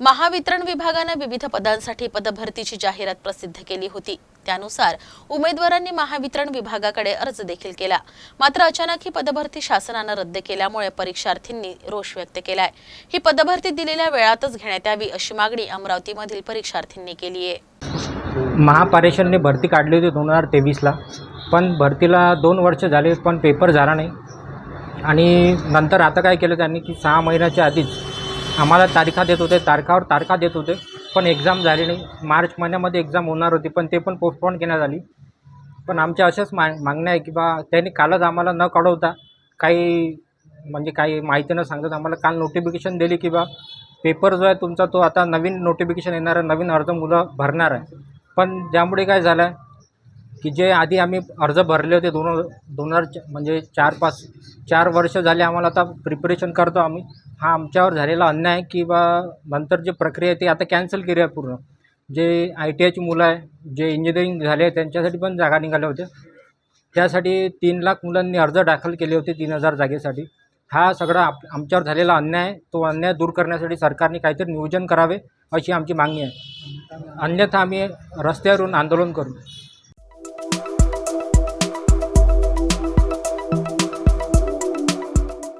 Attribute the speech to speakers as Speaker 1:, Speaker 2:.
Speaker 1: महावितरण विभागानं विविध पदांसाठी पदभरतीची जाहिरात प्रसिद्ध केली होती. त्यानुसार उमेदवारांनी महावितरण विभागाकडे अर्ज देखील केला. मात्र अचानक ही पदभरती शासनानं रद्द केल्यामुळे परीक्षार्थींनी रोष व्यक्त केलाय. ही पदभरती दिलेल्या वेळातच घेण्यात यावी अशी मागणी अमरावतीमधील परीक्षार्थींनी केली आहे.
Speaker 2: महापारेषणने भरती काढली होती दोन हजार तेवीसला. पण भरतीला दोन वर्ष झाले पण पेपर झाला नाही. आणि नंतर आता काय केलं त्यांनी की सहा महिन्याच्या आधीच आम्हाला तारखा देत होते तारखावर तारखा देत होते पण एक्झाम झाली नाही. मार्च महिन्यामध्ये एक्झाम होणार होती पण ते पण पोस्टपोन करण्यात आली. पण आमच्या अशाच मा मागण्या आहे की बा त्यांनी कालच आम्हाला न कळवता काही म्हणजे काही माहिती न सांगत आम्हाला काल नोटिफिकेशन दिली की बा पेपर जो आहे तुमचा तो आता नवीन नोटिफिकेशन येणार आहे नवीन अर्ज मुलं भरणार आहे. पण ज्यामुळे काय झालं आहे की जे आधी आम्ही अर्ज भरले होते दोन दोन हजार च- म्हणजे चार पाच चार वर्ष झाले आम्हाला आता प्रिपरेशन करतो आम्ही. हा आमच्यावर झालेला अन्याय आहे की बा नंतर जे प्रक्रिया आहे ती आता कॅन्सल केली आहे पूर्ण. जे आय टी आयची मुलं आहे जे इंजिनिअरिंग झाले आहे त्यांच्यासाठी पण जागा निघाल्या होत्या. त्यासाठी तीन लाख मुलांनी अर्ज दाखल केले होते तीन हजार जागेसाठी. हा सगळा आप आमच्यावर झालेला अन्याय आहे. तो अन्याय दूर करण्यासाठी सरकारने काहीतरी नियोजन करावे अशी आमची मागणी आहे. अन्यथा आम्ही रस्त्यावरून आंदोलन करू.